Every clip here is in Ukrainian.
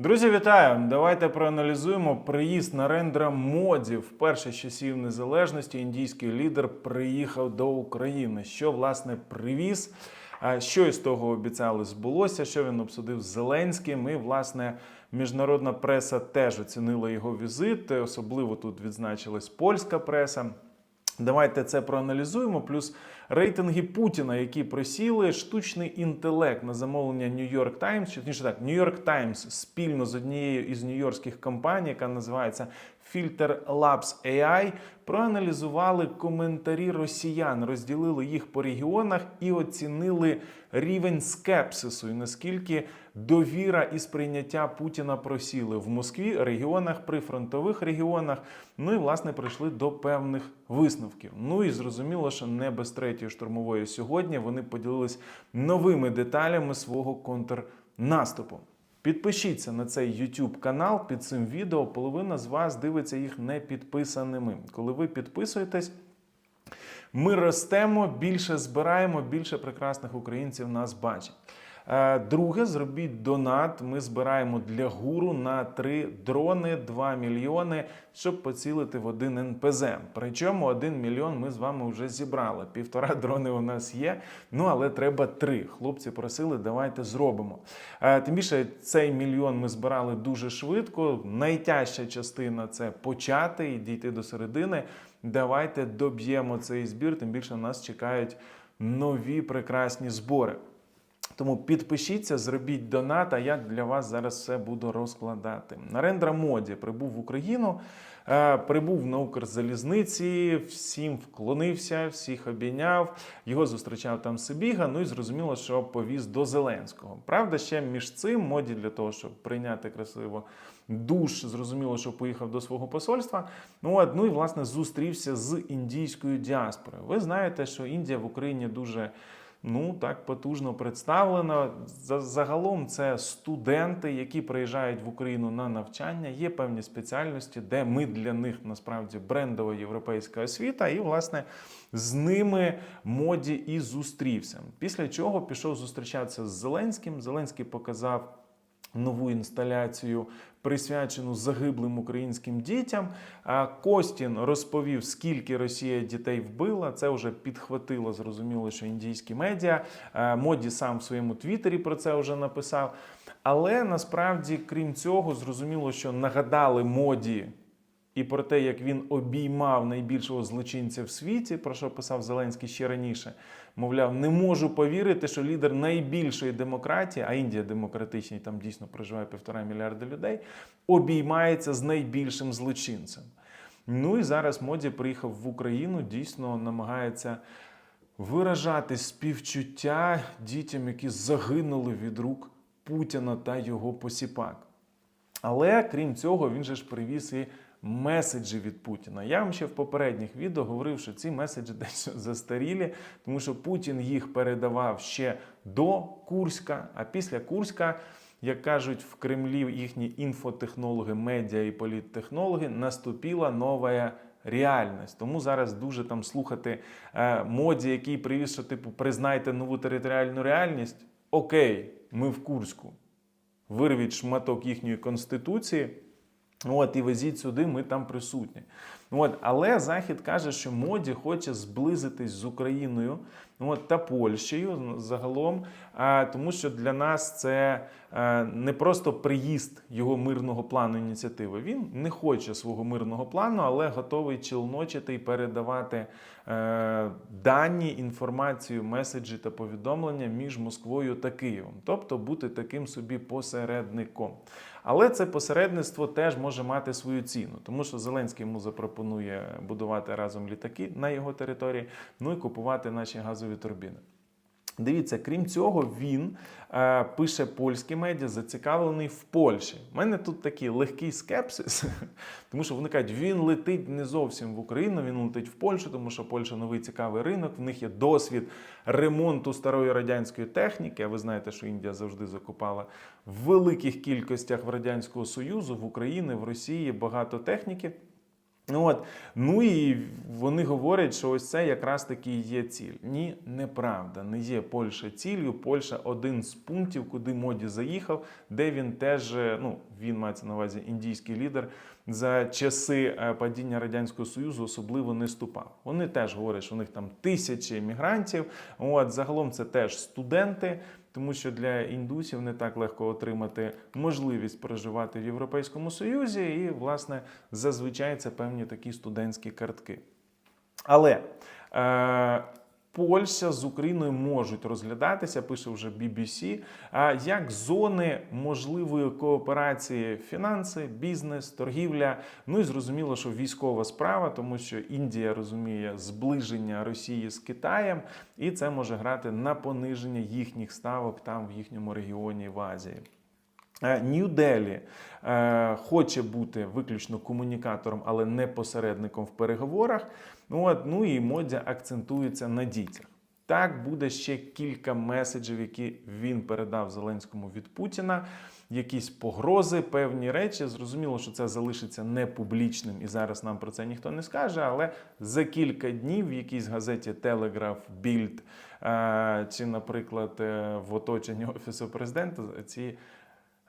Друзі, вітаю! Давайте проаналізуємо приїзд Нарендра Моді. Вперше з часів незалежності індійський лідер приїхав до України. Що власне привіз? Що із того обіцяли збулося? Що він обсудив з Зеленським? І власне міжнародна преса теж оцінила його візит. Особливо тут відзначилась польська преса. Давайте це проаналізуємо. Плюс рейтинги Путіна, які просіли, штучний інтелект на замовлення Нью-Йорк Таймс, чи точніше так, Нью-Йорк Таймс спільно з однією із нью-йоркських компаній, яка називається Filter Labs AI, проаналізували коментарі росіян, розділили їх по регіонах і оцінили рівень скепсису і наскільки довіра і сприйняття Путіна просіли в Москві, регіонах, прифронтових регіонах. Ну і власне прийшли до певних висновків. Ну і зрозуміло, що не без третьої штурмової сьогодні вони поділились новими деталями свого контрнаступу. Підпишіться на цей YouTube канал під цим відео. Половина з вас дивиться їх не підписаними. Коли ви підписуєтесь, ми ростемо, більше збираємо, більше прекрасних українців нас бачить. Е, Друге, зробіть донат. Ми збираємо для гуру на три дрони 2 мільйони, щоб поцілити в один НПЗ. Причому 1 мільйон ми з вами вже зібрали. Півтора дрони у нас є. Ну але треба три. Хлопці просили, давайте зробимо. Е, Тим більше цей мільйон ми збирали дуже швидко. Найтяжча частина це почати і дійти до середини. Давайте доб'ємо цей збір. Тим більше нас чекають нові прекрасні збори. Тому підпишіться, зробіть донат, а я для вас зараз все буду розкладати. Нарендра Моді прибув в Україну, е, прибув на Укрзалізниці, всім вклонився, всіх обійняв. Його зустрічав там Сибіга. Ну і зрозуміло, що повіз до Зеленського. Правда, ще між цим моді для того, щоб прийняти красиво душ, зрозуміло, що поїхав до свого посольства. Ну от, ну і власне зустрівся з індійською діаспорою. Ви знаєте, що Індія в Україні дуже ну так потужно представлено. Загалом це студенти, які приїжджають в Україну на навчання. Є певні спеціальності, де ми для них насправді брендова європейська освіта, і власне з ними моді і зустрівся. Після чого пішов зустрічатися з Зеленським. Зеленський показав нову інсталяцію, присвячену загиблим українським дітям. Костін розповів, скільки Росія дітей вбила. Це вже підхватило, зрозуміло, що індійські медіа. Моді сам в своєму твіттері про це вже написав. Але насправді, крім цього, зрозуміло, що нагадали моді і про те, як він обіймав найбільшого злочинця в світі, про що писав Зеленський ще раніше. Мовляв, не можу повірити, що лідер найбільшої демократії, а Індія демократична, і там дійсно проживає півтора мільярда людей, обіймається з найбільшим злочинцем. Ну і зараз Моді приїхав в Україну, дійсно намагається виражати співчуття дітям, які загинули від рук Путіна та його посіпак. Але крім цього, він же ж привіз і меседжі від Путіна. Я вам ще в попередніх відео говорив, що ці меседжі дещо застарілі, тому що Путін їх передавав ще до Курська, а після Курська. Як кажуть в Кремлі їхні інфотехнологи, медіа і політтехнологи, наступила нова реальність. Тому зараз дуже там слухати е, моді, який привіз, що типу признайте нову територіальну реальність. Окей, ми в Курську. Вирвіть шматок їхньої конституції. От, і везіть сюди, ми там присутні. От, але Захід каже, що моді хоче зблизитись з Україною от, та Польщею загалом, а, тому що для нас це е, не просто приїзд його мирного плану ініціативи. Він не хоче свого мирного плану, але готовий челночити і передавати е, дані, інформацію, меседжі та повідомлення між Москвою та Києвом, тобто бути таким собі посередником. Але це посередництво теж може мати свою ціну, тому що Зеленський йому запропонує будувати разом літаки на його території, ну і купувати наші газові турбіни. Дивіться, крім цього, він е, пише польські медіа, зацікавлений в Польщі. У мене тут такий легкий скепсис, тому що вони кажуть, він летить не зовсім в Україну, він летить в Польщу, тому що Польща новий цікавий ринок. В них є досвід ремонту старої радянської техніки. А ви знаєте, що Індія завжди закупала в великих кількостях в Радянського Союзу, в Україні, в Росії багато техніки. Ну, от. ну і вони говорять, що ось це якраз таки є ціль. Ні, неправда. Не є Польща ціллю. Польща один з пунктів, куди моді заїхав, де він теж, е, ну він мається на увазі індійський лідер. За часи е, падіння радянського союзу особливо не ступав. Вони теж говорять, що у них там тисячі мігрантів. От загалом це теж студенти, тому що для індусів не так легко отримати можливість проживати в Європейському Союзі, і власне зазвичай це певні такі студентські картки. Але е, Польща з Україною можуть розглядатися, пише вже BBC, як зони можливої кооперації фінанси, бізнес, торгівля. Ну і зрозуміло, що військова справа, тому що Індія розуміє зближення Росії з Китаєм, і це може грати на пониження їхніх ставок там в їхньому регіоні в Азії. Нью-Делі е, хоче бути виключно комунікатором, але не посередником в переговорах. Ну, от, ну і Модя акцентується на дітях. Так буде ще кілька меседжів, які він передав Зеленському від Путіна. Якісь погрози, певні речі. Зрозуміло, що це залишиться не публічним, і зараз нам про це ніхто не скаже. Але за кілька днів в якійсь газеті Телеграф, Більд чи, наприклад, е, в оточенні офісу президента ці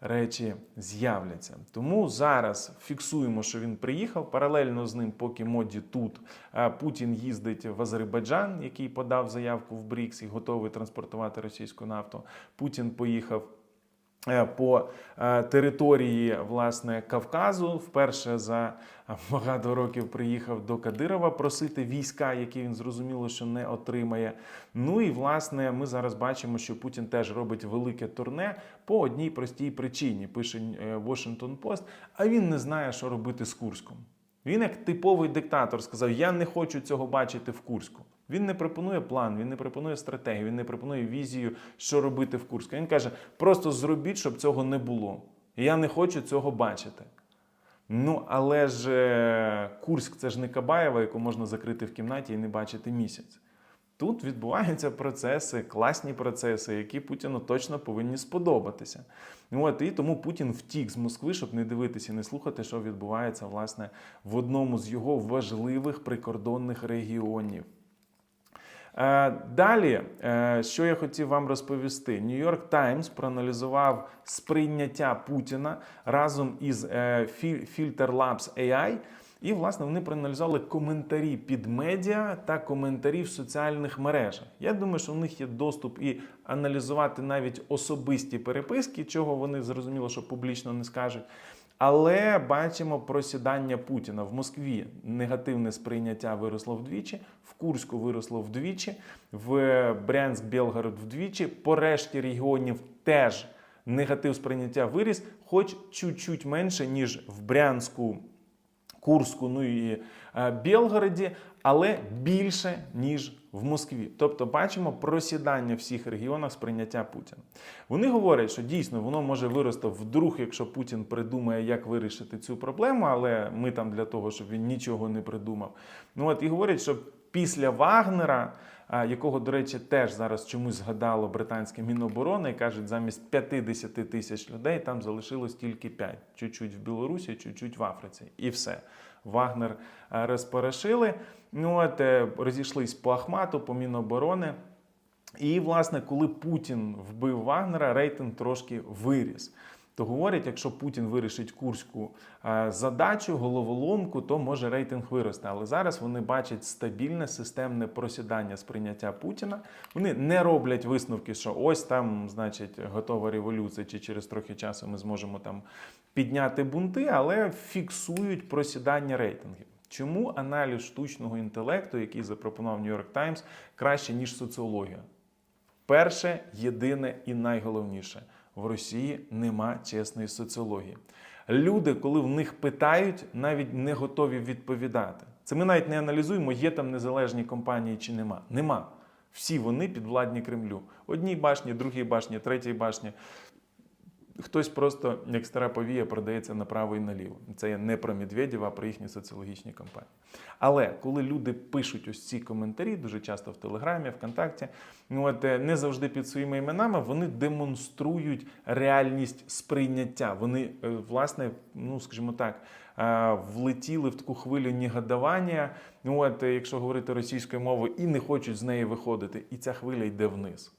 речі з'являться. Тому зараз фіксуємо, що він приїхав. Паралельно з ним, поки моді тут е, Путін їздить в Азербайджан, який подав заявку в БРІКС і готовий транспортувати російську нафту. Путін поїхав. е, По е, території власне Кавказу вперше за багато років приїхав до Кадирова просити війська, які він зрозуміло, що не отримає. Ну і власне ми зараз бачимо, що Путін теж робить велике турне по одній простій причині. Пише е, Washington Post, а він не знає, що робити з Курском. Він, як типовий диктатор, сказав: Я не хочу цього бачити в Курську. Він не пропонує план, він не пропонує стратегію, він не пропонує візію, що робити в Курську. Він каже: просто зробіть, щоб цього не було. Я не хочу цього бачити. Ну, але ж е, Курськ це ж не Кабаєва, яку можна закрити в кімнаті і не бачити місяць. Тут відбуваються процеси, класні процеси, які Путіну точно повинні сподобатися. От, і тому Путін втік з Москви, щоб не дивитися і не слухати, що відбувається власне в одному з його важливих прикордонних регіонів. Е, Далі, е, що я хотів вам розповісти, Нью-Йорк Таймс проаналізував сприйняття Путіна разом із е, Filter Labs AI. І, власне, вони проаналізували коментарі під медіа та коментарі в соціальних мережах. Я думаю, що в них є доступ і аналізувати навіть особисті переписки, чого вони зрозуміло, що публічно не скажуть. Але бачимо просідання Путіна в Москві. Негативне сприйняття виросло вдвічі, в Курську виросло вдвічі, в Брянськ, Білгород вдвічі. По решті регіонів теж негатив сприйняття виріс, хоч чуть-чуть менше, ніж в Брянську, Курську, ну і е, Білгороді, але більше ніж в Москві. Тобто бачимо просідання всіх регіонах сприйняття Путіна. Вони говорять, що дійсно воно може вирости вдруг, якщо Путін придумає, як вирішити цю проблему, але ми там для того, щоб він нічого не придумав. Ну от і говорять, що після Вагнера. Якого, до речі, теж зараз чомусь згадало британське міноборони і кажуть, замість 50 тисяч людей там залишилось тільки 5. Чуть-чуть в Білорусі, чуть-чуть в Африці. І все. Вагнер розпорошили. Ну от е, розійшлись по Ахмату, по Міноборони. І, власне, коли Путін вбив Вагнера, рейтинг трошки виріс. То говорять, якщо Путін вирішить курську е, задачу, головоломку, то може рейтинг вирости. Але зараз вони бачать стабільне системне просідання сприйняття Путіна. Вони не роблять висновки, що ось там, значить, готова революція, чи через трохи часу ми зможемо там підняти бунти, але фіксують просідання рейтингів. Чому аналіз штучного інтелекту, який запропонував York Times, краще ніж соціологія? Перше, єдине і найголовніше в Росії нема чесної соціології. Люди, коли в них питають, навіть не готові відповідати. Це ми навіть не аналізуємо, є там незалежні компанії чи нема. Нема. Всі вони підвладні Кремлю. Одній башні, другій башні, третій башні. Хтось просто, як стара повія, продається направо і наліво. Це я не про Медведєва, а про їхні соціологічні кампанії. Але коли люди пишуть ось ці коментарі, дуже часто в Телеграмі, ВКонтакті, ну от е, не завжди під своїми іменами, вони демонструють реальність сприйняття. Вони, е, власне, ну скажімо так, е, влетіли в таку хвилю негодування. Ну от, якщо говорити російською мовою, і не хочуть з неї виходити, і ця хвиля йде вниз.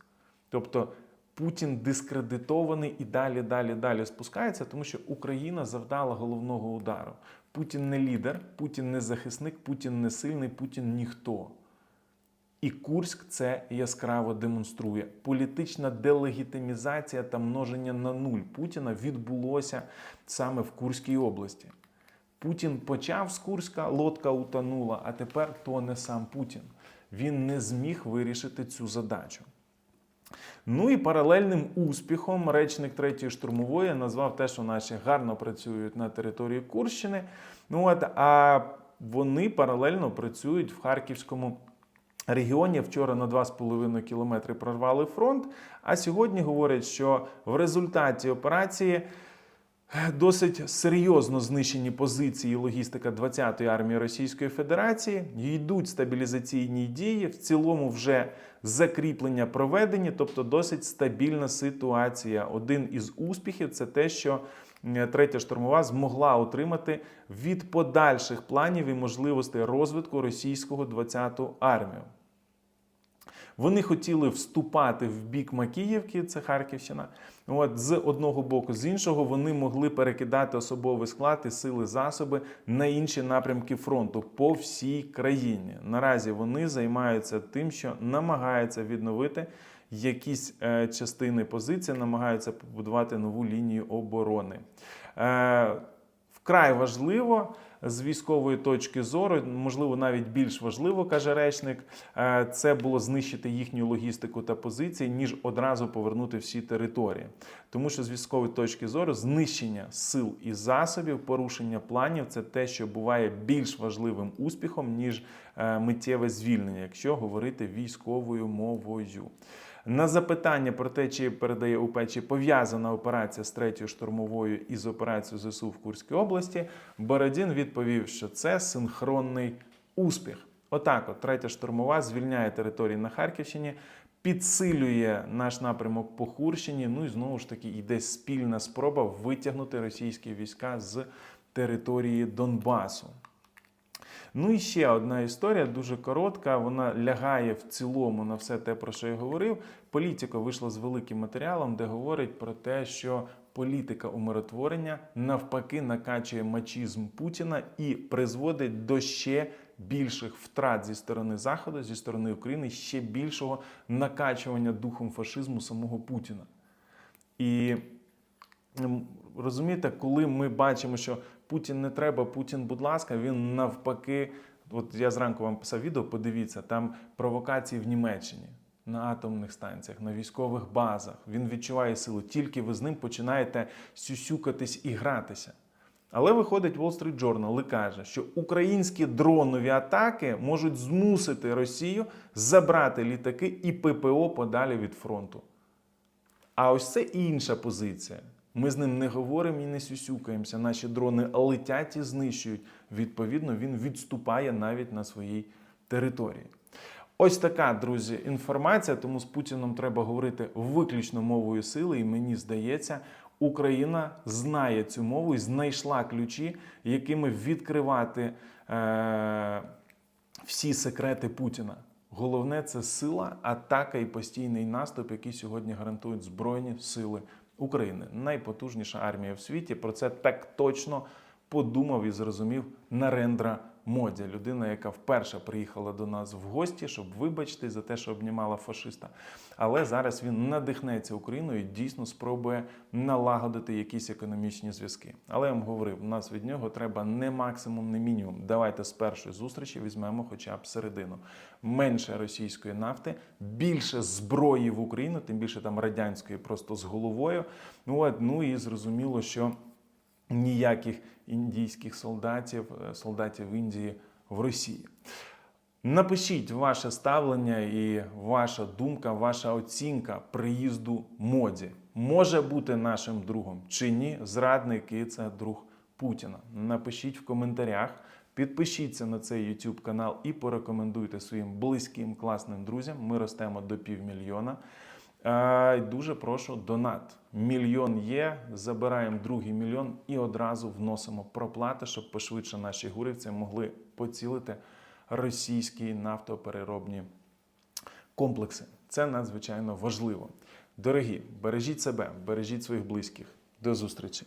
Тобто Путін дискредитований і далі, далі, далі спускається, тому що Україна завдала головного удару. Путін не лідер, Путін не захисник, Путін не сильний, Путін ніхто. І Курськ це яскраво демонструє. Політична делегітимізація та множення на нуль Путіна відбулося саме в Курській області. Путін почав з Курська, лодка утонула, а тепер тоне сам Путін. Він не зміг вирішити цю задачу. Ну і паралельним успіхом речник третьої штурмової назвав те, що наші гарно працюють на території Курщини. Ну от а вони паралельно працюють в Харківському регіоні. Вчора на 2,5 кілометри прорвали фронт. А сьогодні говорять, що в результаті операції. Досить серйозно знищені позиції логістика 20-ї армії Російської Федерації. Йдуть стабілізаційні дії. В цілому вже закріплення проведені, тобто досить стабільна ситуація. Один із успіхів це те, що третя штурмова змогла отримати від подальших планів і можливостей розвитку російського 20-ту армію. Вони хотіли вступати в бік Макіївки, це Харківщина. От з одного боку, з іншого, вони могли перекидати особовий склад і сили засоби на інші напрямки фронту по всій країні. Наразі вони займаються тим, що намагаються відновити якісь е, частини позиції, намагаються побудувати нову лінію оборони. Е, Вкрай важливо з військової точки зору, можливо, навіть більш важливо, каже речник, е, це було знищити їхню логістику та позиції, ніж одразу повернути всі території. Тому що з військової точки зору знищення сил і засобів, порушення планів це те, що буває більш важливим успіхом, ніж е, миттєве звільнення, якщо говорити військовою мовою. На запитання про те, чи передає УП, чи пов'язана операція з третьою штурмовою із операцією ЗСУ в Курській області, Бородін відповів, що це синхронний успіх. Отак, от третя штурмова звільняє території на Харківщині, підсилює наш напрямок по Хурщині. Ну і знову ж таки йде спільна спроба витягнути російські війська з території Донбасу. Ну і ще одна історія, дуже коротка. Вона лягає в цілому на все те, про що я говорив. Політико вийшла з великим матеріалом, де говорить про те, що політика умиротворення навпаки накачує мачізм Путіна і призводить до ще більших втрат зі сторони Заходу, зі сторони України, ще більшого накачування духом фашизму самого Путіна. І розумієте, коли ми бачимо, що Путін не треба, Путін, будь ласка, він навпаки. От я зранку вам писав відео, подивіться, там провокації в Німеччині на атомних станціях, на військових базах. Він відчуває силу. Тільки ви з ним починаєте сюсюкатись і гратися. Але виходить Wall Street Journal і каже, що українські дронові атаки можуть змусити Росію забрати літаки і ППО подалі від фронту. А ось це інша позиція. Ми з ним не говоримо і не сюсюкаємося. Наші дрони летять і знищують. Відповідно, він відступає навіть на своїй території. Ось така, друзі, інформація. Тому з Путіном треба говорити виключно мовою сили. І мені здається, Україна знає цю мову і знайшла ключі, якими відкривати е- всі секрети Путіна. Головне це сила, атака і постійний наступ, які сьогодні гарантують Збройні Сили України. Найпотужніша армія в світі. Про це так точно подумав і зрозумів Нарендра Моді, людина, яка вперше приїхала до нас в гості, щоб вибачити за те, що обнімала фашиста. Але зараз він надихнеться Україною і дійсно спробує налагодити якісь економічні зв'язки. Але я вам говорив, нас від нього треба не максимум, не мінімум. Давайте з першої зустрічі візьмемо хоча б середину. Менше російської нафти, більше зброї в Україну, тим більше там радянської, просто з головою. Ну от, ну і зрозуміло, що ніяких індійських солдатів, е, солдатів Індії в Росії. Напишіть ваше ставлення і ваша думка, ваша оцінка приїзду моді. може бути нашим другом чи ні, зрадник і це друг Путіна. Напишіть в коментарях, підпишіться на цей YouTube канал і порекомендуйте своїм близьким класним друзям. Ми ростемо до півмільйона. Дуже прошу донат. Мільйон є. Забираємо другий мільйон і одразу вносимо проплати, щоб пошвидше наші гурівці могли поцілити російські нафтопереробні комплекси. Це надзвичайно важливо. Дорогі, бережіть себе, бережіть своїх близьких. До зустрічі!